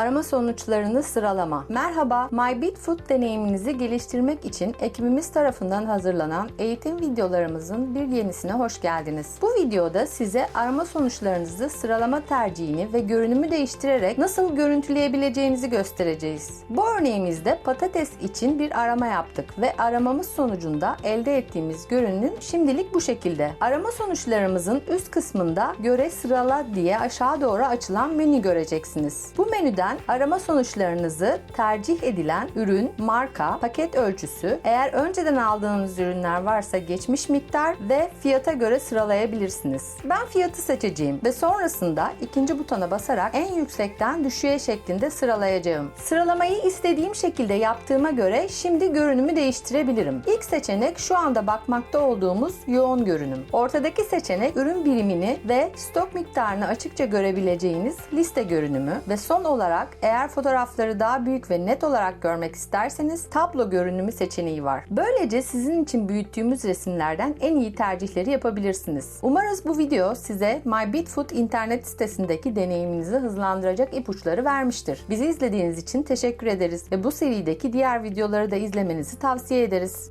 arama sonuçlarını sıralama. Merhaba, MyBitFood deneyiminizi geliştirmek için ekibimiz tarafından hazırlanan eğitim videolarımızın bir yenisine hoş geldiniz. Bu videoda size arama sonuçlarınızı sıralama tercihini ve görünümü değiştirerek nasıl görüntüleyebileceğinizi göstereceğiz. Bu örneğimizde patates için bir arama yaptık ve aramamız sonucunda elde ettiğimiz görünüm şimdilik bu şekilde. Arama sonuçlarımızın üst kısmında göre sırala diye aşağı doğru açılan menü göreceksiniz. Bu menüden arama sonuçlarınızı tercih edilen ürün, marka, paket ölçüsü, eğer önceden aldığınız ürünler varsa geçmiş miktar ve fiyata göre sıralayabilirsiniz. Ben fiyatı seçeceğim ve sonrasında ikinci butona basarak en yüksekten düşüğe şeklinde sıralayacağım. Sıralamayı istediğim şekilde yaptığıma göre şimdi görünümü değiştirebilirim. İlk seçenek şu anda bakmakta olduğumuz yoğun görünüm. Ortadaki seçenek ürün birimini ve stok miktarını açıkça görebileceğiniz liste görünümü ve son olarak eğer fotoğrafları daha büyük ve net olarak görmek isterseniz tablo görünümü seçeneği var. Böylece sizin için büyüttüğümüz resimlerden en iyi tercihleri yapabilirsiniz. Umarız bu video size MyBitFood internet sitesindeki deneyiminizi hızlandıracak ipuçları vermiştir. Bizi izlediğiniz için teşekkür ederiz ve bu serideki diğer videoları da izlemenizi tavsiye ederiz.